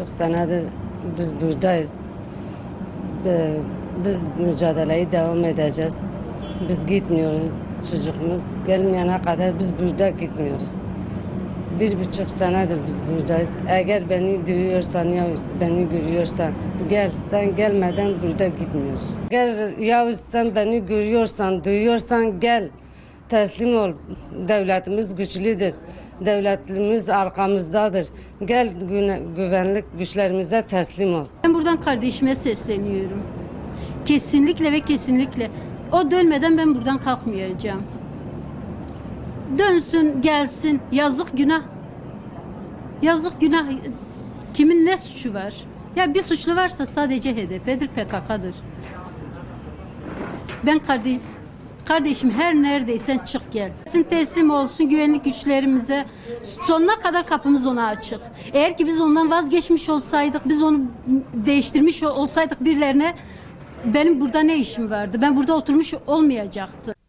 buçuk senedir biz buradayız. Ee, Biz mücadeleyi devam edeceğiz. Biz gitmiyoruz. Çocuğumuz gelmeyene kadar biz burada gitmiyoruz. Bir buçuk senedir biz buradayız. Eğer beni duyuyorsan ya beni görüyorsan gel sen gelmeden burada gitmiyoruz. Eğer Yavuz sen beni görüyorsan duyuyorsan gel teslim ol. Devletimiz güçlüdür. Devletimiz arkamızdadır. Gel güvenlik güçlerimize teslim ol. Ben buradan kardeşime sesleniyorum. Kesinlikle ve kesinlikle o dönmeden ben buradan kalkmayacağım. Dönsün, gelsin. Yazık günah. Yazık günah. Kimin ne suçu var? Ya bir suçlu varsa sadece HDP'dir, PKK'dır. Ben kardeş, kardeşim her neredeysen çık gel. Sin teslim olsun güvenlik güçlerimize. Sonuna kadar kapımız ona açık. Eğer ki biz ondan vazgeçmiş olsaydık, biz onu değiştirmiş olsaydık birilerine benim burada ne işim vardı? Ben burada oturmuş olmayacaktı.